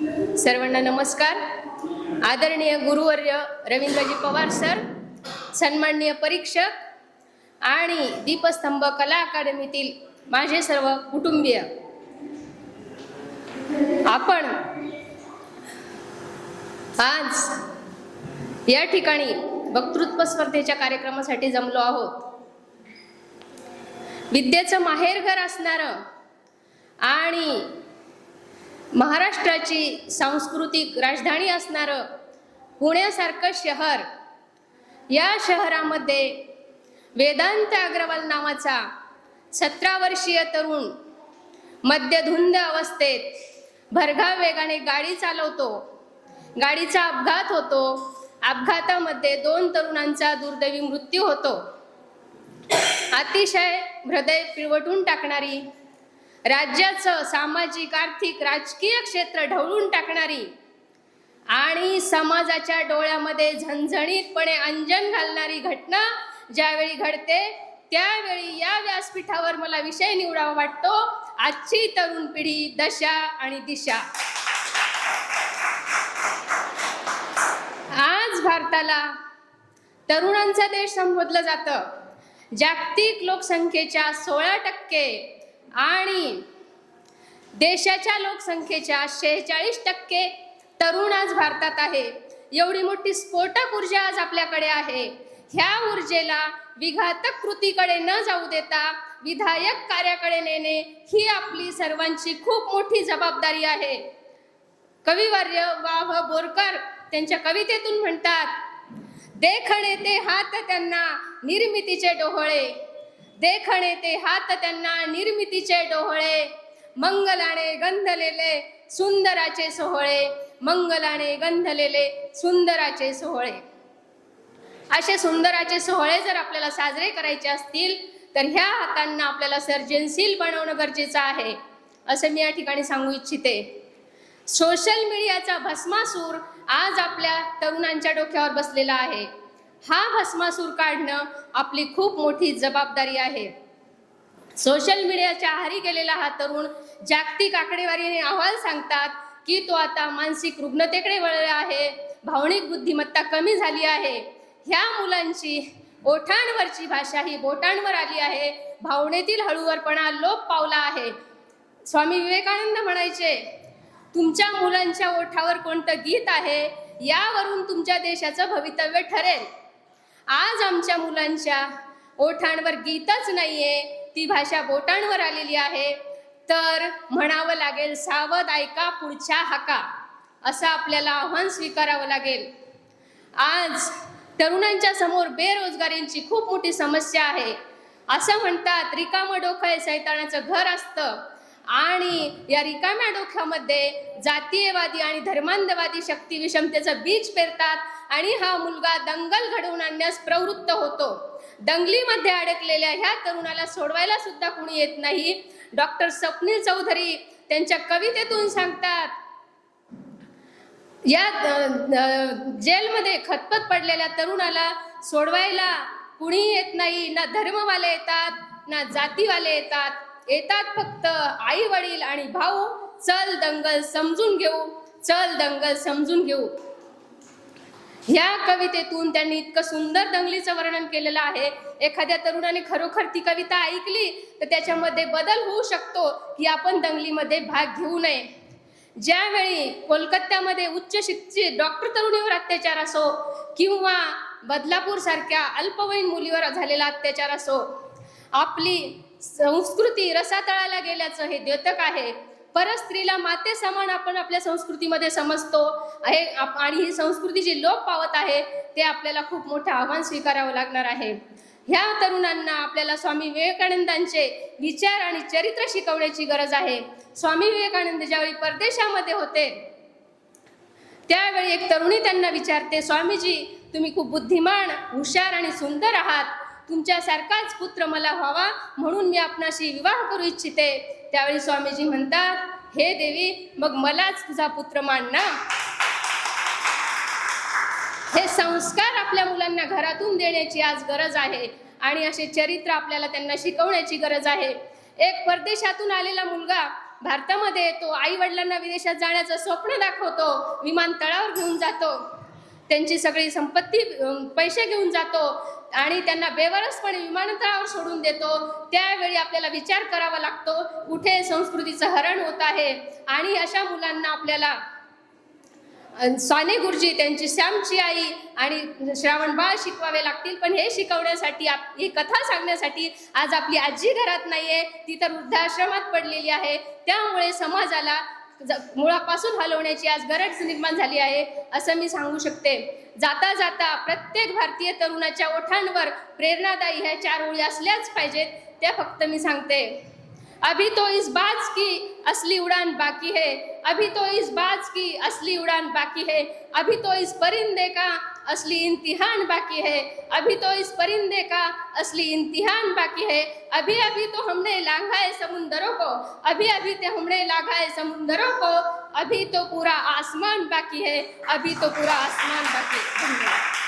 सर्वांना नमस्कार. आदरणीय गुरुवर्य रवींद्रजी पवार सर सन्माननीय परीक्षक आणि दीपस्तंभ कला अकादमीतील माझे सर्व कुटुंबीय. आपण आज या ठिकाणी वक्तृत्व स्पर्धेच्या कार्यक्रमासाठी जमलो आहोत. विद्येचं माहेरघर असणारं आणि महाराष्ट्राची सांस्कृतिक राजधानी असणारं पुण्यासारखं शहर या शहरामध्ये वेदांत अग्रवाल नावाचा सतरा वर्षीय तरुण मद्यधुंद अवस्थेत भरघाव वेगाने गाडी चालवतो. गाडीचा अपघात होतो. अपघातामध्ये दोन तरुणांचा दुर्दैवी मृत्यू होतो. अतिशय हृदय पिळवटून टाकणारी राज्याचं सामाजिक आर्थिक राजकीय क्षेत्र ढवळून टाकणारी आणि समाजाच्या डोळ्यामध्ये झणझणीतपणे अंजन घालणारी घटना ज्यावेळी घडते त्यावेळी या व्यासपीठावर मला विषय निवडावा वाटतो. आजची तरुण पिढी दशा आणि दिशा. आज भारताला तरुणांचा देश संबोधलं जातं. जागतिक लोकसंख्येच्या सोळा टक्के आणि देशाच्या लोकसंख्येच्या शेहेचाळीस टक्के तरुण आज भारतात आहे. एवढी मोठी स्फोटक ऊर्जा आज आपल्याकडे आहे. ह्या ऊर्जेला विघातक कृतीकडे न जाऊ देता विधायक कार्याकडे नेणे ही आपली सर्वांची खूप मोठी जबाबदारी आहे. कविवर्य वा व बोरकर त्यांच्या कवितेतून म्हणतात देखणे ते हात त्यांना निर्मितीचे डोहळे. देखणे ते हात त्यांना निर्मितीचे डोहळे. मंगलाने गंधलेले सुंदराचे सोहळे. मंगलाने गंधलेले सुंदराचे सोहळे. असे सुंदराचे सोहळे जर आपल्याला साजरे करायचे असतील तर ह्या हातांना आपल्याला सर्जनशील बनवणं गरजेचं आहे असं मी या ठिकाणी सांगू इच्छिते. सोशल मीडियाचा भस्मासूर आज आपल्या तरुणांच्या डोक्यावर बसलेला आहे. हा भस्मासूर काढणं आपली खूप मोठी जबाबदारी आहे. सोशल मीडियाच्या आहारी गेलेला हा तरुण जागतिक आकडेवारीने अहवाल सांगतात की तो आता मानसिक रुग्णतेकडे वळला आहे भावनिक बुद्धिमत्ता कमी झाली आहे. ह्या मुलांची ओठांवरची भाषा ही बोटांवर आली आहे भावनेतील हळूवरपणा लोप पावला आहे. स्वामी विवेकानंद म्हणायचे तुमच्या मुलांच्या ओठावर कोणतं गीत आहे यावरून तुमच्या देशाचं भवितव्य ठरेल. आज आमच्या मुलांच्या ओठांवर गीतच नाहीये ती भाषा बोटांवर आलेली आहे. तर म्हणावं लागेल सावध ऐका पुढच्या हाका. असं आपल्याला आव्हान स्वीकारावं लागेल. आज तरुणांच्या समोर बेरोजगारींची खूप मोठी समस्या आहे. असं म्हणतात रिकामं डोकं हे सैतानाचं घर असतं. आणि या रिकाम्या डोक्यामध्ये जातीयवादी आणि धर्मांधवादी शक्ती विषमतेचं बीज पेरतात. आणि हा मुलगा दंगल घडवून आणण्यास प्रवृत्त होतो. दंगलीमध्ये अडकलेल्या ह्या तरुणाला सोडवायला सुद्धा कुणी येत नाही. डॉक्टर स्वप्नील चौधरी त्यांच्या कवितेतून सांगतात या जेलमध्ये खतपत पडलेल्या तरुणाला सोडवायला कुणी येत नाही. ना धर्मवाले येतात ना जातीवाले येतात. येतात फक्त आई वडील आणि भाऊ. चल दंगल समजून घेऊ. चल दंगल समजून घेऊ. ह्या कवितेतून त्यांनी इतकं सुंदर दंगलीचं वर्णन केलेलं आहे. एखाद्या तरुणाने खरोखर ती कविता ऐकली तर त्याच्यामध्ये बदल होऊ शकतो की आपण दंगलीमध्ये भाग घेऊ नये. ज्यावेळी कोलकात्यामध्ये उच्च शिक्षित डॉक्टर तरुणीवर अत्याचार असो किंवा बदलापूर सारख्या अल्पवयीन मुलीवर झालेला अत्याचार असो आपली संस्कृती रसातळाला गेल्याचं हे द्योतक आहे. परस्त्रीला माते समान आपण आपल्या संस्कृतीमध्ये समजतो आहे. आप- आणि ही संस्कृती जी लोप पावत आहे ते आपल्याला खूप मोठं आव्हान स्वीकारावं लागणार आहे. ह्या तरुणांना आपल्याला स्वामी विवेकानंदांचे विचार आणि चरित्र शिकवण्याची गरज आहे. स्वामी विवेकानंद ज्यावेळी परदेशामध्ये होते त्यावेळी एक तरुणी त्यांना विचारते स्वामीजी तुम्ही खूप बुद्धिमान हुशार आणि सुंदर आहात. तुमच्यासारखाच पुत्र मला व्हावा म्हणून मी आपणाशी विवाह करू इच्छिते. त्यावेळी स्वामीजी म्हणतात हे देवी मग मलाच तुझा पुत्र मान ना. हे संस्कार आपल्या मुलांना घरातून देण्याची आज गरज आहे आणि असे चरित्र आपल्याला त्यांना शिकवण्याची गरज आहे. एक परदेशातून आलेला मुलगा भारतामध्ये येतो आई वडिलांना विदेशात जाण्याचं स्वप्न दाखवतो विमानतळावर घेऊन जातो. त्यांची सगळी संपत्ती पैसे घेऊन जातो. आणि त्यांना बेवरसपणे विमानतळावर सोडून देतो. त्यावेळी आपल्याला विचार करावा लागतो कुठे संस्कृतीचं हरण होत आहे? आणि अशा मुलांना आपल्याला साने गुरुजी त्यांची श्यामची आई आणि श्रावण बाळ शिकवावे लागतील. पण हे शिकवण्यासाठी आप- ही कथा सांगण्यासाठी आज आपली आजी घरात नाहीये. ती तर वृद्धाश्रमात पडलेली आहे. त्यामुळे समाजाला ज- मुळापासून हलवण्याची आज गरज निर्माण झाली आहे असं मी सांगू शकते. जाता जाता प्रत्येक भारतीय तरुणाच्या ओठांवर प्रेरणादायी ह्या चार ओळी असल्याच पाहिजेत त्या फक्त मी सांगते. अभी तो इस बाज की असली उड़ान बाकी है अभी तो इस बाज की असली उड़ान बाकी है अभी तो इस परिंदे का असली इम्तिहान बाकी है। अभी तो इस परिंदे का असली इम्तिहान बाकी है। अभी अभी तो हमने लांघा है समुंदरों को। अभी अभी तो हमने लांघा है समुंदरों को। अभी तो पूरा आसमान बाकी है। अभी तो पूरा आसमान बाकी है। धन्यवाद।